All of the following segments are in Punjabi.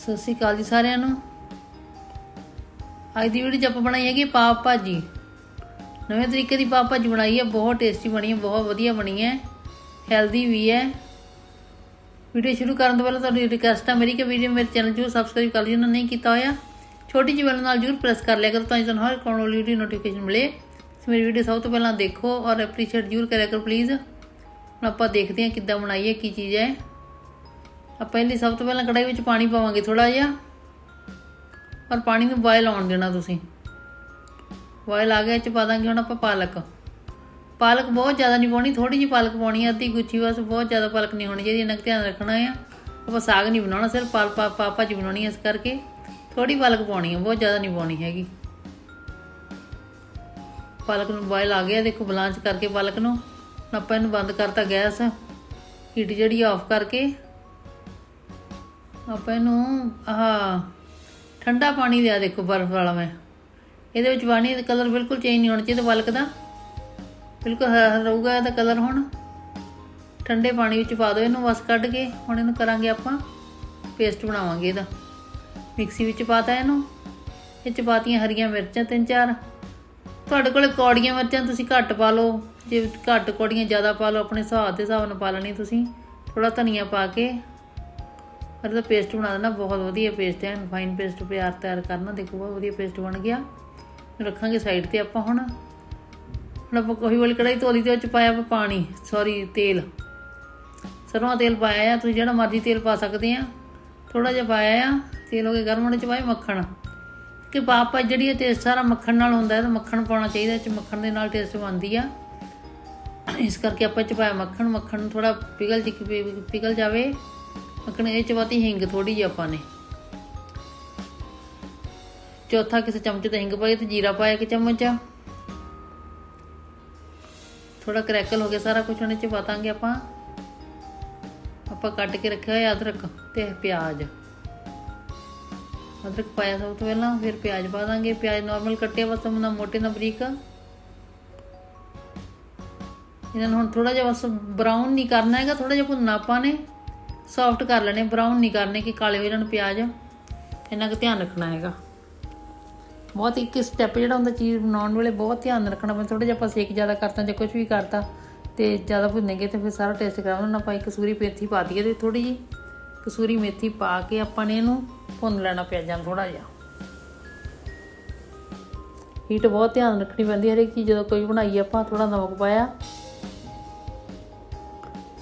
ਸਤਿ ਸ਼੍ਰੀ ਅਕਾਲ ਜੀ ਸਾਰਿਆਂ ਨੂੰ। ਅੱਜ ਦੀ ਵੀਡੀਓ 'ਚ ਆਪਾਂ ਬਣਾਈ ਹੈਗੀ ਪਾਪ ਭਾਜੀ। ਨਵੇਂ ਤਰੀਕੇ ਦੀ ਪਾਪ ਭਾਜੀ ਬਣਾਈ ਹੈ, ਬਹੁਤ ਟੇਸਟੀ ਬਣੀ ਹੈ, ਬਹੁਤ ਵਧੀਆ ਬਣੀ ਹੈ ਹੈਲਦੀ ਵੀ ਹੈ। ਵੀਡੀਓ ਸ਼ੁਰੂ ਕਰਨ ਤੋਂ ਪਹਿਲਾਂ ਤੁਹਾਡੀ ਰਿਕਵੈਸਟ ਹੈ ਮੇਰੀ ਕਿ ਵੀਡੀਓ ਮੇਰੇ ਚੈਨਲ ਜ਼ਰੂਰ ਸਬਸਕ੍ਰਾਈਬ ਕਰ ਲਿਓ ਨਾ ਨਹੀਂ ਕੀਤਾ ਹੋਇਆ। ਛੋਟੀ ਜਿਹੀ ਬੈਲ ਨਾਲ ਜਰੂਰ ਪ੍ਰੈਸ ਕਰ ਲਿਆ ਕਰੋ ਤਾਂ ਤੁਹਾਨੂੰ ਹਰ ਕੋਣ ਵਾਲੀ ਵੀਡੀਓ ਨੋਟੀਫਿਕੇਸ਼ਨ ਮਿਲੇ। ਮੇਰੀ ਵੀਡੀਓ ਸਭ ਤੋਂ ਪਹਿਲਾਂ ਦੇਖੋ ਔਰ ਐਪਰੀਸ਼ੀਏਟ ਜਰੂਰ ਕਰਿਆ ਕਰੋ ਪਲੀਜ਼ ਹੁਣ ਆਪਾਂ ਦੇਖਦੇ ਹਾਂ ਕਿੱਦਾਂ ਬਣਾਈ ਹੈ, ਕੀ ਚੀਜ਼ ਹੈ। ਆਪਾਂ ਪਹਿਲੀ ਸਭ ਤੋਂ ਪਹਿਲਾਂ ਕੜਾਈ ਵਿੱਚ ਪਾਣੀ ਪਾਵਾਂਗੇ ਥੋੜਾ ਜਿਹਾ। ਔਰ ਪਾਣੀ ਨੂੰ ਬੋਇਲ ਆਉਣ ਦੇਣਾ ਤੁਸੀਂ। ਬੋਇਲ ਆ ਗਿਆ ਚ ਪਾ ਦਾਂਗੇ ਹੁਣ ਆਪਾਂ ਪਾਲਕ। ਪਾਲਕ ਬਹੁਤ ਜ਼ਿਆਦਾ ਨਹੀਂ ਪਾਉਣੀ ਥੋੜੀ ਜਿਹੀ ਪਾਲਕ ਪਾਉਣੀ ਹੈ ਅੱਧੀ ਗੁੱਛੀ ਬਸ ਬਹੁਤ ਜ਼ਿਆਦਾ ਪਾਲਕ ਨਹੀਂ ਹੋਣੀ ਚਾਹੀਦੀ ਇਹਨਾਂ ਧਿਆਨ ਰੱਖਣਾ ਹੈ ਆਪਾਂ ਸਾਗ ਨਹੀਂ ਬਣਾਉਣਾ, ਸਿਰਫ ਪਾਲ ਪਾ ਪਾਪਾ ਜੀ ਬਣਾਉਣੀ ਇਸ ਕਰਕੇ। ਥੋੜੀ ਪਾਲਕ ਪਾਉਣੀ ਹੈ ਬਹੁਤ ਜ਼ਿਆਦਾ ਨਹੀਂ ਪਾਉਣੀ ਹੈਗੀ। ਪਾਲਕ ਨੂੰ ਬੋਇਲ ਆ ਗਿਆ, ਦੇਖੋ ਬਲਾਂਚ ਕਰਕੇ ਪਾਲਕ ਨੂੰ। ਆਪਾਂ ਇਹਨੂੰ ਬੰਦ ਕਰਤਾ ਗੈਸ। ਹੀਟ ਜਿਹੜੀ ਆਫ ਕਰਕੇ। ਆਪਾਂ ਇਹਨੂੰ ਆਹ ਠੰਡਾ ਪਾਣੀ ਲਿਆ ਦੇਖੋ ਬਰਫ਼ ਵਾਲਾ ਮੈਂ। ਇਹਦੇ ਵਿੱਚ ਪਾਣੀ ਦਾ ਕਲਰ ਬਿਲਕੁਲ ਚੇਂਜ ਨਹੀਂ ਹੋਣਾ ਚਾਹੀਦਾ ਬਲਕ ਦਾ। ਬਿਲਕੁਲ ਹਰਾ ਰਹੂਗਾ ਇਹਦਾ ਕਲਰ ਹੁਣ। ਠੰਡੇ ਪਾਣੀ ਵਿੱਚ ਪਾ ਦਿਓ ਇਹਨੂੰ ਬਸ ਕੱਢ ਕੇ, ਹੁਣ ਇਹਨੂੰ ਕਰਾਂਗੇ ਆਪਾਂ ਪੇਸਟ ਬਣਾਵਾਂਗੇ ਇਹਦਾ। ਮਿਕਸੀ ਵਿੱਚ ਪਾਤਾ ਇਹਨੂੰ। ਇਹ ਚ ਪਾਤੀਆਂ ਹਰੀਆਂ ਮਿਰਚਾਂ ਤਿੰਨ ਚਾਰ। ਤੁਹਾਡੇ ਕੋਲੇ ਕੌੜੀਆਂ ਮਿਰਚਾਂ ਤੁਸੀਂ ਘੱਟ ਪਾ ਲਓ। ਜੇ ਘੱਟ ਕੌੜੀਆਂ ਜ਼ਿਆਦਾ ਪਾ ਲਓ, ਆਪਣੇ ਹਿਸਾਬ ਦੇ ਹਿਸਾਬ ਨਾਲ ਪਾ ਲੈਣੀ ਤੁਸੀਂ। ਥੋੜਾ ਧਨੀਆ ਪਾ ਕੇ ਫਿਰ ਇਹਦਾ ਪੇਸਟ ਬਣਾ ਦੇਣਾ, ਬਹੁਤ ਵਧੀਆ ਪੇਸਟ ਹੈ ਫਾਈਨ ਪੇਸਟ ਪਿਆਰ ਤਿਆਰ ਕਰਨਾ, ਦੇਖੋ ਬਹੁਤ ਵਧੀਆ ਪੇਸਟ ਬਣ ਗਿਆ। ਰੱਖਾਂਗੇ ਸਾਈਡ ਤੇ ਆਪਾਂ ਹੁਣ। ਹੁਣ ਆਪਾਂ ਕੋਈ ਵਾਲੀ ਕੜਾਈ ਧੋਲੀ ਤੇ 'ਚ ਪਾਇਆ ਆਪਾਂ ਪਾਣੀ ਸੌਰੀ ਤੇਲ। ਸਰੋਂ ਤੇਲ ਪਾਇਆ ਆ, ਤੁਸੀਂ ਜਿਹੜਾ ਮਰਜ਼ੀ ਤੇਲ ਪਾ ਸਕਦੇ ਆ। ਥੋੜਾ ਜਿਹਾ ਪਾਇਆ ਆ, ਤੇਲ ਹੋ ਕੇ ਗਰਮ ਹੋਣੇ ਚ ਪਾਏ ਮੱਖਣ। ਕਿ ਪਾਪਾ ਜਿਹੜੀ ਇਹ ਟੇਸਟ ਸਾਰਾ ਮੱਖਣ ਨਾਲ ਹੁੰਦਾ ਹੈ, ਤਾਂ ਮੱਖਣ ਪਾਉਣਾ ਚਾਹੀਦਾ ਚ ਮੱਖਣ ਦੇ ਨਾਲ ਟੇਸਟ ਬਣਦੀ ਆ। ਇਸ ਕਰਕੇ ਆਪਾਂ ਚ ਪਾਇਆ ਮੱਖਣ ਮੱਖਣ ਥੋੜਾ ਪਿਘਲ ਜੀ ਪਿਘਲ ਜਾਵੇ। ਮੱਖਣ ਇਹ ਚ ਪਾਤੀ ਹਿੰਗ ਥੋੜੀ ਜਿਹੀ ਆਪਾਂ ਨੇ। ਚੌਥਾ ਕਿਸੇ ਚਮਚ ਤੇ ਹਿੰਗ ਪਾਈ ਤੇ ਜੀਰਾ ਪਾਇਆ ਕਿ ਚਮਚ। ਥੋੜਾ ਕਰੈਕਲ ਹੋ ਗਿਆ ਸਾਰਾ ਕੁਝ ਉਹਨੇ ਚ ਪਾਤਾਂਗੇ ਆਪਾਂ। ਆਪਾਂ ਕੱਟ ਕੇ ਰੱਖਿਆ ਹੋਇਆ ਅਦਰਕ ਤੇ ਪਿਆਜ਼। ਅਦਰਕ ਪਾਇਆ ਸਭ ਤੋਂ ਪਹਿਲਾਂ, ਫਿਰ ਪਿਆਜ਼ ਪਾ ਦਾਂਗੇ। ਪਿਆਜ਼ ਨਾਰਮਲ ਕੱਟਿਆ ਬਸ ਨਾ ਮੋਟੇ ਨਾ ਬਰੀਕ ਇਹਨਾਂ ਨੂੰ ਹੁਣ ਥੋੜਾ ਜਿਹਾ ਬਸ ਬਰਾਊਨ ਨਹੀਂ ਕਰਨਾ ਹੈਗਾ ਥੋੜਾ ਜਿਹਾ ਭੁੰਨਣਾ ਆਪਾਂ ਨੇ। ਸੌਫਟ ਕਰ ਲੈਣੇ ਬਰਾਊਨ ਨਹੀਂ ਕਰਨੇ ਕਿ ਕਾਲੇ ਹੋ ਜਾਣ ਪਿਆਜ਼। ਇਹਨਾਂ ਦਾ ਧਿਆਨ ਰੱਖਣਾ ਹੈਗਾ। ਬਹੁਤ ਇੱਕ ਸਟੈਪ ਜਿਹੜਾ ਹੁੰਦਾ, ਚੀਜ਼ ਬਣਾਉਣ ਵੇਲੇ ਬਹੁਤ ਧਿਆਨ ਰੱਖਣਾ ਪੈਂਦਾ। ਥੋੜਾ ਜਿਹਾ ਆਪਾਂ ਸੇਕ ਜ਼ਿਆਦਾ ਕਰਤਾ, ਜਾਂ ਕੁਝ ਵੀ ਕਰਤਾ, ਤੇ ਜ਼ਿਆਦਾ ਭੁੰਨੇਗੇ ਤੇ ਫਿਰ ਸਾਰਾ ਟੇਸਟ ਖਰਾਬ ਹੋਣਾ। ਆਪਾਂ ਕਸੂਰੀ ਮੇਥੀ ਪਾ ਦਈਏ ਤੇ ਥੋੜੀ ਜੀ ਕਸੂਰੀ ਮੇਥੀ ਪਾ ਕੇ ਆਪਾਂ ਨੇ ਇਹਨੂੰ ਭੁੰਨ ਲੈਣਾ ਪਿਆਜ਼ਾਂ ਥੋੜਾ ਜਿਹਾ। ਹੀਟ ਬਹੁਤ ਧਿਆਨ ਰੱਖਣੀ ਪੈਂਦੀ ਹਰੇਕ ਚੀਜ਼ ਜਦੋਂ ਕੋਈ ਬਣਾਈ ਆਪਾਂ ਥੋੜਾ ਨਮਕ ਪਾਇਆ।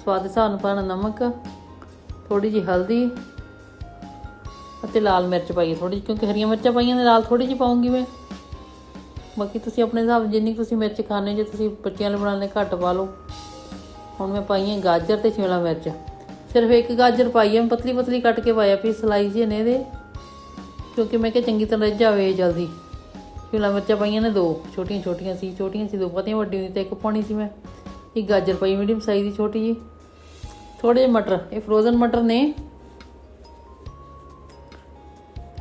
ਸਵਾਦ ਹਿਸਾਬ ਨਾਲ ਪਾਣਾ ਨਮਕ। ਥੋੜੀ ਜੀ ਹਲਦੀ ਅਤੇ ਲਾਲ ਮਿਰਚ ਪਾਈਏ ਥੋੜੀ ਕਿਉਂਕਿ ਹਰੀਆਂ ਮਿਰਚਾਂ ਪਾਈਆਂ ਨੇ ਲਾਲ ਥੋੜੀ ਜਿਹੀ ਪਾਉਂਗੀ ਮੈਂ। ਬਾਕੀ ਤੁਸੀਂ ਆਪਣੇ ਹਿਸਾਬ ਜਿੰਨੀ ਤੁਸੀਂ ਮਿਰਚ ਖਾਣੇ ਜੇ ਤੁਸੀਂ ਬੱਚਿਆਂ ਲਈ ਬਣਾਉਣੇ ਘੱਟ ਪਾ ਲਓ। ਹੁਣ ਮੈਂ ਪਾਈਆਂ ਗਾਜਰ ਤੇ ਸ਼ਿਮਲਾ ਮਿਰਚ। ਸਿਰਫ ਇੱਕ ਗਾਜਰ ਪਾਈ ਹੈ ਪਤਲੀ ਪਤਲੀ ਕੱਟ ਕੇ ਪਾਇਆ, ਫਿਰ ਸਲਾਈਸ ਜਿਹੇ ਨੇ ਇਹਦੇ, ਕਿਉਂਕਿ ਮੈਂ ਕਿਹਾ ਚੰਗੀ ਤਰ੍ਹਾਂ ਰਿੱਝ ਜਾਵੇ ਜਲਦੀ। ਸ਼ਿਮਲਾ ਮਿਰਚਾਂ ਪਾਈਆਂ ਨੇ ਦੋ ਛੋਟੀਆਂ ਛੋਟੀਆਂ ਸੀ ਛੋਟੀਆਂ ਸੀ ਦੋ, ਪਤੀਆਂ ਵੱਡੀ ਹੋਈ ਤੇ ਇੱਕ ਪਾਉਣੀ ਸੀ ਮੈਂ। ਇੱਕ ਗਾਜਰ ਪਾਈ ਮੀਡੀਅਮ ਸਾਈਜ਼ ਦੀ, ਛੋਟੀ ਜੀ ਥੋੜੇ ਜਿਹੇ ਮਟਰ, ਇਹ ਫਰੋਜ਼ਨ ਮਟਰ ਨੇ।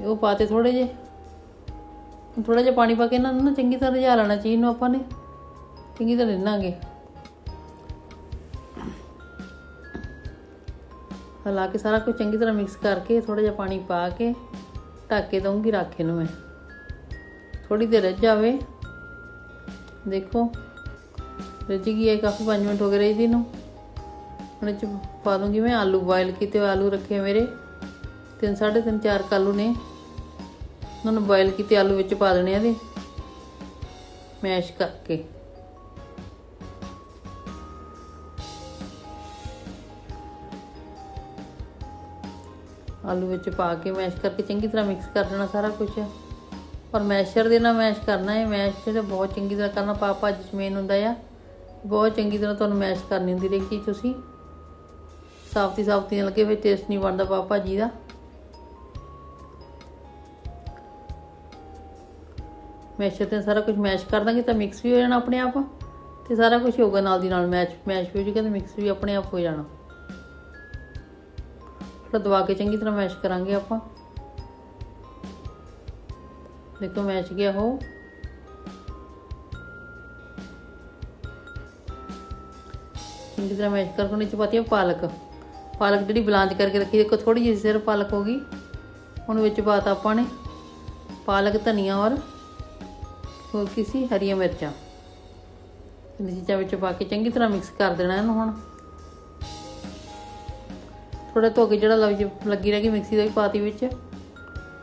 ਉਹ ਪਾਤੇ ਥੋੜੇ ਜਿਹੇ। ਥੋੜਾ ਜਿਹਾ ਪਾਣੀ ਪਾ ਕੇ ਇਹਨਾਂ ਨੂੰ ਨਾ ਚੰਗੀ ਤਰ੍ਹਾਂ ਰਝਾ ਲੈਣਾ ਚੀਜ਼ ਨੂੰ ਆਪਾਂ ਨੇ। ਚੰਗੀ ਤਰ੍ਹਾਂ ਰਿੰਨਾਂਗੇ। ਹਲਾ ਕੇ ਸਾਰਾ ਕੁਝ ਚੰਗੀ ਤਰ੍ਹਾਂ ਮਿਕਸ ਕਰਕੇ ਥੋੜਾ ਜਿਹਾ ਪਾਣੀ ਪਾ ਕੇ ਢੱਕ ਕੇ ਦਊਂਗੀ ਰੱਖ ਇਹਨੂੰ ਮੈਂ। ਥੋੜੀ ਦੇਰ ਰੱਜ ਜਾਵੇ। ਦੇਖੋ ਰੱਜ ਗਈ ਹੈ, ਕਾਫੀ 5 ਮਿੰਟ ਹੋ ਗਏ ਰਹੀ ਦੀ ਨੂੰ। ਹੁਣ ਚ ਪਾ ਦੂੰਗੀ ਮੈਂ ਆਲੂ ਬੋਇਲ ਕੀਤੇ ਆਲੂ ਰੱਖੇ ਮੇਰੇ। ਤਿੰਨ ਸਾਢੇ ਤਿੰਨ ਚਾਰ ਆਲੂ ਨੇ। ਉਹਨਾਂ ਨੂੰ ਬੋਇਲ ਕੀਤੇ ਆਲੂ ਵਿੱਚ ਪਾ ਦੇਣੇ ਆ ਦੇ ਮੈਸ਼ ਕਰਕੇ। ਆਲੂ ਵਿੱਚ ਪਾ ਕੇ ਮੈਸ਼ ਕਰਕੇ ਚੰਗੀ ਤਰ੍ਹਾਂ ਮਿਕਸ ਕਰ ਦੇਣਾ ਸਾਰਾ ਕੁਝ ਔਰ ਮੈਸ਼ਰ ਦੇ ਨਾਲ ਮੈਸ਼ ਕਰਨਾ ਹੈ। ਮੈਸ਼ ਜਿਹੜਾ ਬਹੁਤ ਚੰਗੀ ਤਰ੍ਹਾਂ ਕਰਨਾ। ਪਾਪਾ ਜਿਸ ਮੇਨ ਹੁੰਦਾ ਆ। ਬਹੁਤ ਚੰਗੀ ਤਰ੍ਹਾਂ ਤੁਹਾਨੂੰ ਮੈਸ਼ ਕਰਨੀ ਹੁੰਦੀ ਰਹੇਗੀ ਤੁਸੀਂ। ਸਾਫਤੀ ਸਾਫਤੀ ਲੱਗੇ, ਫਿਰ ਟੇਸਟ ਨਹੀਂ ਬਣਦਾ ਪਾਪਾ ਜੀ ਦਾ। ਮੈਸ਼ ਤੇ ਸਾਰਾ ਕੁਝ ਮੈਸ਼ ਕਰ ਦਾਂਗੇ ਤਾਂ ਮਿਕਸ ਵੀ ਹੋ ਜਾਣਾ ਆਪਣੇ ਆਪ। ਤੇ ਸਾਰਾ ਕੁਝ ਹੋਗਾ ਨਾਲ ਦੀ ਨਾਲ ਮੈਚ ਮੈਸ਼ ਵੀ ਹੋ ਜਾਏਗਾ ਤੇ ਮਿਕਸ ਵੀ ਆਪਣੇ ਆਪ ਹੋ ਜਾਣਾ। ਫਿਰ ਦਵਾ ਕੇ ਚੰਗੀ ਤਰ੍ਹਾਂ ਮੈਸ਼ ਕਰਾਂਗੇ ਆਪਾਂ। ਦੇਖੋ ਮੈਚ ਗਿਆ ਹੋ ਚੰਗੀ ਤਰ੍ਹਾਂ ਮੈਸ਼ ਕਰਕੇ ਉਹਨੇ 'ਚ ਪਾਤੀ ਪਾਲਕ। ਪਾਲਕ ਜਿਹੜੀ ਬਲਾਂਚ ਕਰਕੇ ਰੱਖੀ, ਦੇਖੋ ਥੋੜੀ ਜਿਹੀ ਸਿਰ ਪਾਲਕ ਹੋ ਗਈ। ਹੁਣ ਵਿੱਚ ਪਾਤਾ ਆਪਾਂ ਨੇ ਪਾਲਕ, ਧਨੀਆ ਔਰ ਹੋਰ ਕਿਸੇ ਹਰੀਆਂ ਮਿਰਚਾਂ। ਇਹ ਚੀਜ਼ਾਂ ਵਿੱਚ ਪਾ ਕੇ ਚੰਗੀ ਤਰ੍ਹਾਂ ਮਿਕਸ ਕਰ ਦੇਣਾ ਇਹਨੂੰ ਹੁਣ। ਥੋੜਾ ਧੋ ਕੇ ਜਿਹੜਾ ਲੱਗੀ ਰਹਿ ਗਈ ਮਿਕਸੀ ਦਾ ਵੀ ਪਾਤੀ ਵਿੱਚ।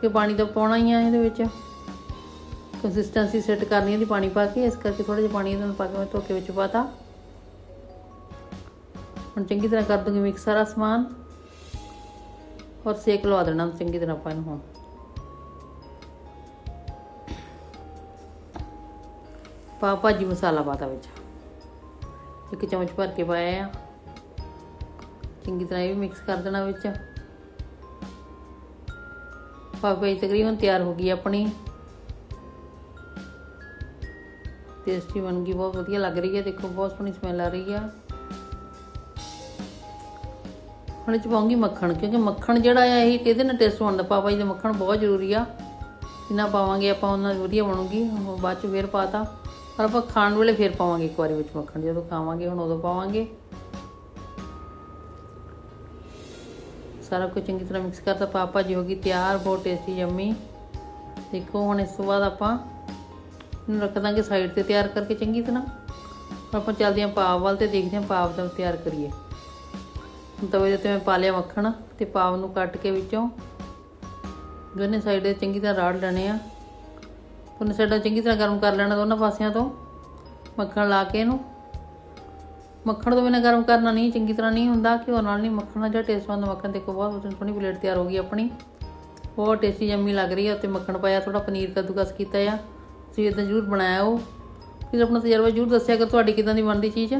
ਕਿ ਪਾਣੀ ਤਾਂ ਪਾਉਣਾ ਹੀ ਆ ਇਹਦੇ ਵਿੱਚ। ਕੰਸਿਸਟੈਂਸੀ ਸੈੱਟ ਕਰਨੀ ਹੈ ਦੀ ਪਾਣੀ ਪਾ ਕੇ। ਇਸ ਕਰਕੇ ਥੋੜਾ ਜਿਹਾ ਪਾਣੀ ਇਹਨਾਂ ਨੂੰ ਪਾ ਕੇ ਮੈਂ ਧੋ ਕੇ ਵਿੱਚ ਪਾਤਾ ਹੁਣ ਚੰਗੀ ਤਰ੍ਹਾਂ ਕਰ ਦੂੰਗੀ ਮਿਕਸ ਸਾਰਾ ਸਮਾਨ। ਔਰ ਸੇਕ ਲਵਾ ਦੇਣਾ ਚੰਗੀ ਤਰ੍ਹਾਂ ਆਪਾਂ ਇਹਨੂੰ ਹੁਣ। ਪਾ ਭਾਜੀ ਮਸਾਲਾ ਪਾਤਾ ਵਿੱਚ। ਇੱਕ ਚਮਚ ਭਰ ਕੇ ਪਾਇਆ ਆ। ਚੰਗੀ ਤਰ੍ਹਾਂ ਇਹ ਵੀ ਮਿਕਸ ਕਰ ਦੇਣਾ ਵਿੱਚ। ਪਾਵ ਭਾਜੀ ਤਕਰੀਬਨ ਤਿਆਰ ਹੋ ਗਈ ਆਪਣੀ। ਟੇਸਟੀ ਬਣ ਗਈ, ਬਹੁਤ ਵਧੀਆ ਲੱਗ ਰਹੀ ਹੈ ਦੇਖੋ ਬਹੁਤ ਸੋਹਣੀ ਸਮੈਲ ਆ ਰਹੀ ਆ। ਹੁਣ ਇਹ ਚ ਪਾਉਂਗੀ ਮੱਖਣ, ਕਿਉਂਕਿ ਮੱਖਣ ਜਿਹੜਾ ਆ ਇਹ ਇਹਦੇ ਨਾਲ ਟੇਸਟ ਬਣਦਾ। ਪਾਪਾ ਜੀ ਦਾ ਮੱਖਣ ਬਹੁਤ ਜ਼ਰੂਰੀ ਆ। ਜਿੰਨਾ ਪਾਵਾਂਗੇ ਆਪਾਂ, ਉਹਨਾਂ ਵਧੀਆ ਬਣੂਗੀ। ਬਾਅਦ ਚ ਫੇਰ ਪਾਤਾ। ਪਰ ਆਪਾਂ ਖਾਣ ਵੇਲੇ ਫੇਰ ਪਾਵਾਂਗੇ ਇੱਕ ਵਾਰੀ ਵਿੱਚ ਮੱਖਣ। ਜਦੋਂ ਖਾਵਾਂਗੇ, ਹੁਣ ਉਦੋਂ ਪਾਵਾਂਗੇ। ਸਾਰਾ ਕੁਝ ਚੰਗੀ ਤਰ੍ਹਾਂ ਮਿਕਸ ਕਰਤਾ। ਪਾਪਾ ਜੀ ਹੋ ਗਈ ਤਿਆਰ, ਬਹੁਤ ਟੇਸਟੀ ਯੰਮੀ ਦੇਖੋ, ਹੁਣ ਇਸ ਤੋਂ ਬਾਅਦ ਆਪਾਂ ਇਹਨੂੰ ਰੱਖ ਦਾਂਗੇ ਸਾਈਡ ਤੇ ਤਿਆਰ ਕਰਕੇ ਚੰਗੀ ਤਰ੍ਹਾਂ। ਆਪਾਂ ਚੱਲਦੇ ਹਾਂ ਪਾਵ ਵੱਲ ਤੇ ਦੇਖਦੇ ਹਾਂ ਪਾਵ ਦਾ ਤਿਆਰ ਕਰੀਏ। ਤਵੇ ਦੇ ਉੱਤੇ ਮੈਂ ਪਾ ਲਿਆ ਮੱਖਣ ਤੇ ਪਾਵ ਨੂੰ ਕੱਟ ਕੇ ਵਿੱਚੋਂ। ਦੋਨੇ ਸਾਈਡ ਚੰਗੀ ਤਰ੍ਹਾਂ ਰਾੜ ਲੈਣੇ ਆ। ਦੋਨੇ ਸਾਈਡਾਂ ਚੰਗੀ ਤਰ੍ਹਾਂ ਗਰਮ ਕਰ ਲੈਣਾ ਦੋਨਾਂ ਪਾਸਿਆਂ ਤੋਂ। ਮੱਖਣ ਲਾ ਕੇ ਇਹਨੂੰ। ਮੱਖਣ ਤੋਂ ਬਿਨਾਂ ਗਰਮ ਕਰਨਾ ਨਹੀਂ, ਚੰਗੀ ਤਰ੍ਹਾਂ ਨਹੀਂ ਹੁੰਦਾ ਘਿਓ ਨਾਲ ਨਹੀਂ ਮੱਖਣ ਦਾ ਜਿਹੜਾ ਟੇਸਟ ਹੁੰਦਾ ਮੱਖਣ ਦੇਖੋ ਬਹੁਤ ਸੋਹਣੀ ਪਲੇਟ ਤਿਆਰ ਹੋ ਗਈ ਆਪਣੀ। ਬਹੁਤ ਟੇਸਟੀ ਜੰਮੀ ਲੱਗ ਰਹੀ ਹੈ ਉੱਤੇ ਮੱਖਣ ਪਾਇਆ ਥੋੜਾ ਪਨੀਰ ਕੱਦੂਕਸ ਕੀਤਾ ਆ। ਤੁਸੀਂ ਇਦਾਂ ਜ਼ਰੂਰ ਬਣਾਇਆ ਉਹ। ਫਿਰ ਆਪਣਾ ਤਜਰਬਾ ਜ਼ਰੂਰ ਦੱਸਿਆ ਕਰ, ਤੁਹਾਡੀ ਕਿਦਾਂ ਦੀ ਬਣਦੀ ਚੀਜ਼।